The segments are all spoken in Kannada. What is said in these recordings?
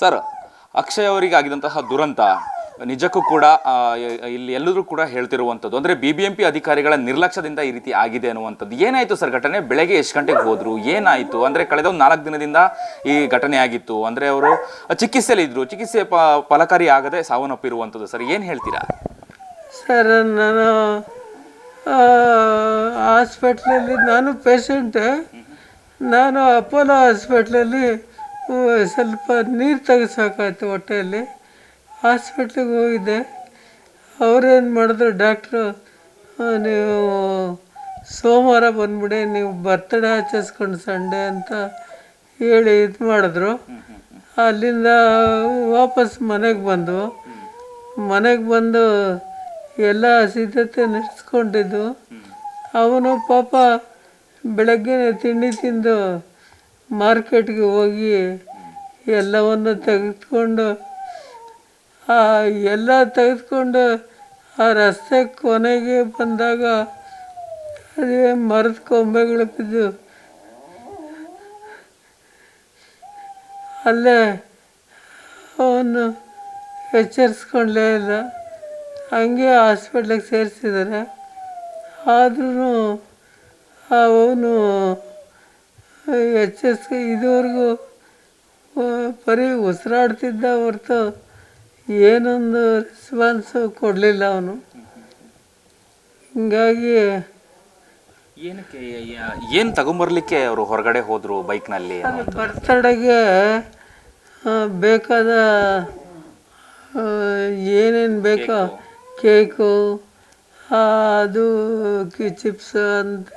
ಸರ್, ಅಕ್ಷಯ್ ಅವರಿಗೆ ಆಗಿದಂತಹ ದುರಂತ, ನಿಜಕ್ಕೂ ಕೂಡ ಇಲ್ಲಿ ಎಲ್ಲರೂ ಕೂಡ ಹೇಳ್ತಿರುವಂಥದ್ದು, ಅಂದರೆ ಬಿ ಬಿ ಎಂ ಪಿ ಅಧಿಕಾರಿಗಳ ನಿರ್ಲಕ್ಷ್ಯದಿಂದ ಈ ರೀತಿ ಆಗಿದೆ ಅನ್ನುವಂಥದ್ದು. ಏನಾಯಿತು ಸರ್ ಘಟನೆ? ಬೆಳಗ್ಗೆ ಎಷ್ಟು ಗಂಟೆಗೆ ಹೋದರು? ಏನಾಯಿತು? ಅಂದರೆ ಕಳೆದ ಒಂದು ನಾಲ್ಕು ದಿನದಿಂದ ಈ ಘಟನೆ ಆಗಿತ್ತು. ಅಂದರೆ ಅವರು ಚಿಕಿತ್ಸೆಯಲ್ಲಿದ್ದರು ಚಿಕಿತ್ಸೆ ಪ, ಫಲಕಾರಿ ಆಗದೆ ಸಾವನ್ನಪ್ಪಿರುವಂಥದ್ದು. ಸರ್, ಏನು ಹೇಳ್ತೀರಾ? ಸರ್, ನಾನು ಆಸ್ಪೆಟ್ಲಲ್ಲಿ ನಾನು ಪೇಷಂಟ್ ನಾನು ಅಪೋಲೋ ಹಾಸ್ಪಿಟ್ಲಲ್ಲಿ ಉ- ಸ್ವಲ್ಪ ನೀರು ತೆಗೆಸೋಕಾಯ್ತು ಹೊಟ್ಟೆಯಲ್ಲಿ. ಹಾಸ್ಪಿಟ್ಲಿಗೆ ಹೋಗಿದ್ದೆ. ಅವ್ರೇನು ಮಾಡಿದ್ರು, ಡಾಕ್ಟ್ರು ನೀವು ಸೋಮವಾರ ಬಂದ್ಬಿಡಿ, ನೀವು ಬರ್ತಡೇ ಆಚರಿಸ್ಕೊಂಡು ಸಂಡೆ ಅಂತ ಹೇಳಿ ಇದು ಮಾಡಿದ್ರು. ಅಲ್ಲಿಂದ ವಾಪಸ್ ಮನೆಗೆ ಬಂದು ಮನೆಗೆ ಬಂದು ಎಲ್ಲ ಸಿದ್ಧತೆ ನಡೆಸ್ಕೊಂಡಿದ್ದು. ಅವನು ಪಾಪ ಬೆಳಗ್ಗೆ ತಿಂಡಿ ತಿಂದು ಮಾರ್ಕೆಟ್ಗೆ ಹೋಗಿ ಎಲ್ಲವನ್ನು ತೆಗೆದುಕೊಂಡು, ಆ ಎಲ್ಲ ತೆಗೆದುಕೊಂಡು ಆ ರಸ್ತೆ ಕೊನೆಗೆ ಬಂದಾಗ ಅದೇ ಮರದ ಕೊಂಬೆಗಳು ಬಿದ್ದು, ಅಲ್ಲೇ ಅವನು ಎಚ್ಚರಿಸ್ಕೊಂಡ್ಲೇ ಇಲ್ಲ. ಹಂಗೆ ಹಾಸ್ಪಿಟ್ಲಿಗೆ ಸೇರಿಸಿದ್ದಾರೆ. ಆದ್ರೂ ಅವನು ಎಚ್ಚರಿಸ್ ಇದುವರೆಗೂ ಆ, ಬರೀ ಉಸಿರಾಡ್ತಿದ್ದ ಹೊರತು ಏನೊಂದು ರೆಸ್ಪಾನ್ಸು ಕೊಡಲಿಲ್ಲ ಅವನು. ಹಿಂಗಾಗಿ ಏನಕ್ಕೆ ಏನು ತಗೊಂಬರ್ಲಿಕ್ಕೆ ಅವರು ಹೊರಗಡೆ ಹೋದರು ಬೈಕ್ನಲ್ಲಿ ಬರ್ತಡೆಗೆ ಬೇಕಾದ ಏನೇನು ಬೇಕೋ ಕೇಕು. ಅದು ಕಿ ಚಿಪ್ಸ್ ಅಂತ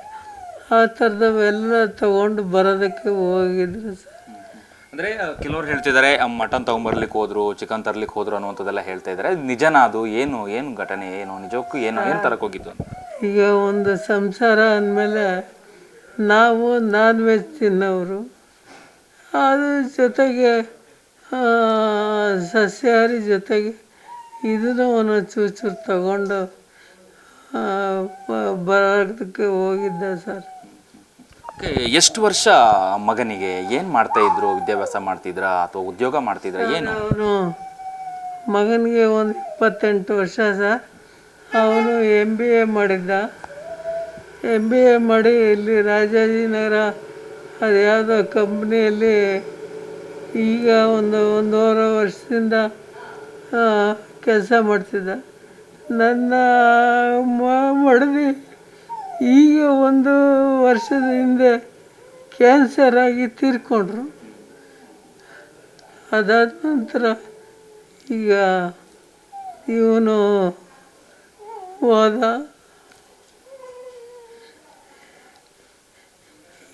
ಆ ಥರದವೆಲ್ಲ ತಗೊಂಡು ಬರೋದಕ್ಕೆ ಹೋಗಿದ್ರು ಸರ್. ಅಂದರೆ ಕೆಲವ್ರು ಹೇಳ್ತಿದ್ದಾರೆ ಮಟನ್ ತಗೊಂಬರ್ಲಿಕ್ಕೆ ಹೋದ್ರು ಚಿಕನ್ ತರ್ಲಿಕ್ಕೆ ಹೋದ್ರು ಅನ್ನುವಂಥದ್ದೆಲ್ಲ ಹೇಳ್ತಾ ಇದ್ದಾರೆ. ನಿಜನಾ ಅದು? ಏನು ಏನು ಘಟನೆ ಏನು ನಿಜಕ್ಕೂ ಏನು ಏನು ತರಕ್ಕೆ ಹೋಗಿದ್ದು ಈಗ ಒಂದು ಸಂಸಾರ ಅಂದಮೇಲೆ ನಾವು ನಾನ್ ವೆಜ್ ತಿನ್ನೋರು. ಅದ್ರ ಜೊತೆಗೆ ಸಸ್ಯಾಹಾರಿ ಜೊತೆಗೆ ಇದನ್ನು ಒಂದೊಂದು ಚೂಚೂರು ಚೂರು ತಗೊಂಡು ಬರೋದಕ್ಕೆ ಹೋಗಿದ್ದೆ ಸರ್. ಎಷ್ಟು ವರ್ಷ ಮಗನಿಗೆ? ಏನ್ ಮಾಡ್ತಾ ಇದ್ರು? ವಿದ್ಯಾಭ್ಯಾಸ ಮಾಡ್ತಿದ್ರಾ? ಅಥವಾ ಉದ್ಯೋಗ ಮಾಡ್ತಿದ್ರಾ? ಏನು? ಅವನು ಮಗನಿಗೆ ಒಂದು ಇಪ್ಪತ್ತೆಂಟು ವರ್ಷ ಸರ್ ಅವನು ಎಂ ಬಿ ಎ ಮಾಡಿದ್ದ. ಎಂ ಬಿ ಎ ಮಾಡಿ ಇಲ್ಲಿ ರಾಜಾಜಿನಗರ ಅದು ಯಾವುದೋ ಕಂಪ್ನಿಯಲ್ಲಿ ಈಗ ಒಂದು ಒಂದೂವರೆ ವರ್ಷದಿಂದ ಕೆಲಸ ಮಾಡ್ತಿದ್ದ. ನನ್ನ ಮಡದಿ ಈಗ ಒಂದು ವರ್ಷದ ಹಿಂದೆ ಕ್ಯಾನ್ಸರ್ ಆಗಿ ತೀರ್ಕೊಂಡ್ರು. ಅದಾದ ನಂತರ ಈಗ ಇವನು ಹೋದ.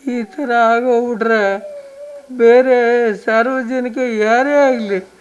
ಈ ಥರ ಆಗೋಗ್ಬಿಟ್ರೆ ಬೇರೆ ಸಾರ್ವಜನಿಕ ಯಾರೇ ಆಗಲಿ